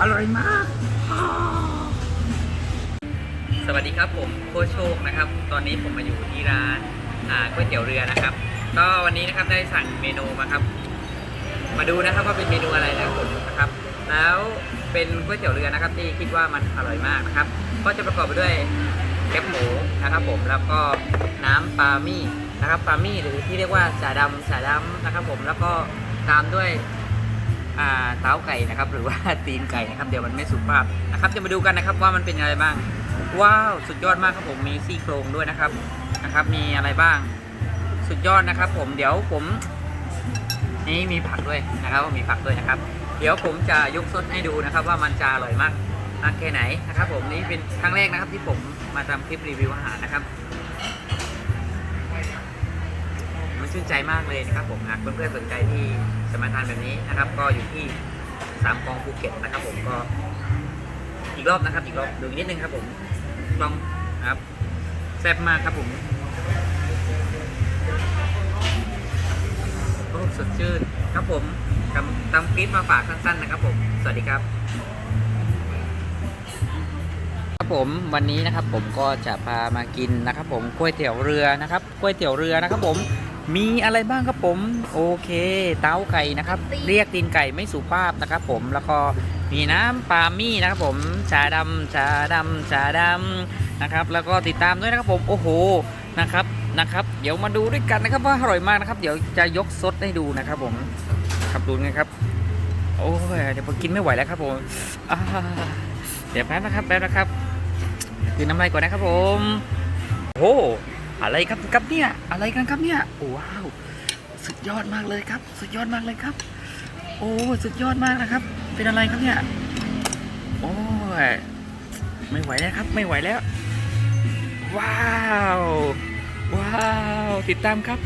อร่อยมาก สวัสดีครับผมโคชโชคนะครับ ตอนนี้ผมมาอยู่ที่ร้านก๋วยเตี๋ยวเรือนะครับ ก็วันนี้นะครับได้สั่งเมนูมาครับ มาดูนะครับว่าเป็นเมนูอะไรนะครับผมนะครับ แล้วเป็นก๋วยเตี๋ยวเรือนะครับ ที่คิดว่ามันอร่อยมากนะครับ ก็จะประกอบไปด้วยแคบหมูนะครับผมแล้วก็น้ำปลามี่นะครับปลามี่หรือที่เรียกว่าสาดำสาดำนะครับผมแล้วก็ตามด้วย เท้าไก่นะครับ หรือว่าตีนไก่นะครับ เดี๋ยวมันไม่สุภาพนะครับจะมาดูกันนะครับว่ามันเป็นอะไรบ้าง ว้าวสุดยอดมากครับผมมีซี่โครงด้วยนะครับนะครับ มีอะไรบ้าง สุดยอดนะครับ ผมเดี๋ยวผมนี่มีผักด้วยนะครับมีผักด้วยนะครับ เดี๋ยวผมจะยกซดให้ดูนะครับ ว่ามันจะอร่อยมากมากแค่ไหนนะครับ ผมนี่เป็นครั้งแรกนะครับ ที่ผมมาทำคลิปรีวิวอาหารนะครับ ชื่นใจมากเลยนะครับผมหากเพื่อนๆสนใจที่จะมาทานแบบนี้นะครับ ก็อยู่ที่สามกองภูเก็ตนะครับ ผมก็ อีกรอบนะครับ อีกรอบดูนิดนึงครับ ผมลองครับแซ่บมากครับผมโอ้สดชื่นครับผมทำทำคลิปมาฝากสั้นๆนะครับผม สวัสดีครับ ครับผมวันนี้นะครับผมก็จะพามากินนะครับ ผมก๋วยเตี๋ยวเรือนะครับก๋วยเตี๋ยวเรือนะครับ ผม มีอะไรบ้างครับผม โอเค เต้าไก่นะครับ เรียกตีนไก่ไม่สุภาพนะครับผมแล้วก็มีน้ำปลามี่นะครับผมชาดำชาดำชาดำนะครับ แล้วก็ติดตามด้วยนะครับผมโอ้โหนะครับนะครับ เดี๋ยวมาดูด้วยกันนะครับว่าอร่อยมากนะครับ เดี๋ยวจะยกซดให้ดูนะครับผมครับดูกันครับ โอ้ยเดี๋ยวผมกินไม่ไหวแล้วครับผมอ่าเดี๋ยวแป๊บนะครับแป๊บนะครับคือน้ำลายก่อนนะครับผมโอ้ อะไรครับครับเนี่ยอะไรกันครับเนี่ยโอ้ว้าวสุดยอดมากเลยครับ สุดยอดมากเลยครับ โอ้สุดยอดมากนะครับ เป็นอะไรครับเนี่ยโอ้ยไม่ไหวแล้วครับ ไม่ไหวแล้ว ว้าว ว้าว ติดตามครับ